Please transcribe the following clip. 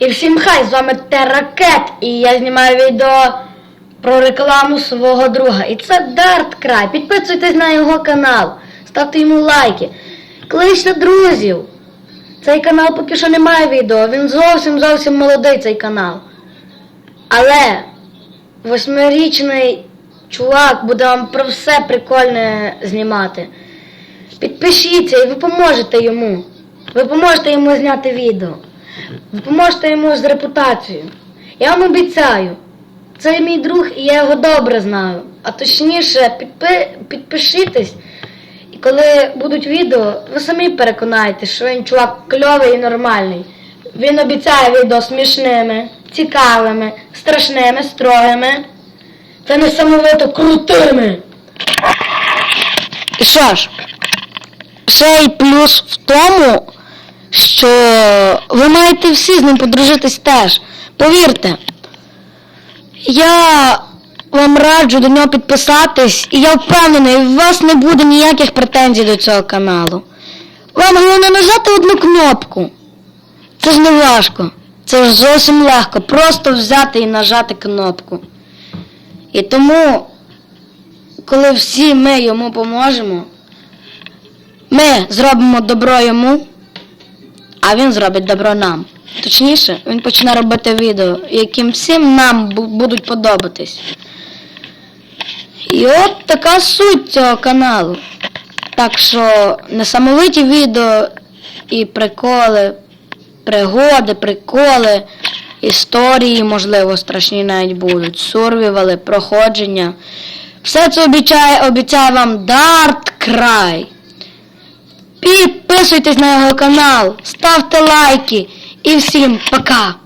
І всім хай, з вами Терракет, і я знімаю відео про рекламу свого друга. І це Дарт Край. Підписуйтесь на його канал, ставте йому лайки. Кличте друзів. Цей канал поки що не має відео, він зовсім зовсім молодий цей канал. Але восьмирічний чувак буде вам про все прикольне знімати. Підпишіться і ви поможете йому. Ви поможете йому зняти відео. Ви поможете йому з репутацією. Я вам обіцяю. Це мій друг і я його добре знаю. А точніше, підпи... підпишітесь. І коли будуть відео, ви самі переконаєтесь, що він чувак кльовий і нормальний. Він обіцяє відео смішними, цікавими, страшними, строгими та несамовито крутими. І що ж, ще й плюс в тому, що ви маєте всі з ним подружитись теж. Повірте, я вам раджу до нього підписатись, і я впевнений, у вас не буде ніяких претензій до цього каналу. Вам головне нажати одну кнопку. Це ж не важко. Це ж зовсім легко. Просто взяти і нажати кнопку. І тому, коли всі ми йому поможемо, ми зробимо добро йому, а він зробить добро нам. Точніше, він почне робити відео, яким всім нам будуть подобатись. І от така суть цього каналу. Так що несамовиті відео і приколи, пригоди, приколи, історії, можливо, страшні навіть будуть, сурвівали, проходження. Все це обіцяє, обіцяє вам Дарт Край. Підписуйтесь на його канал, ставте лайки і всім пока!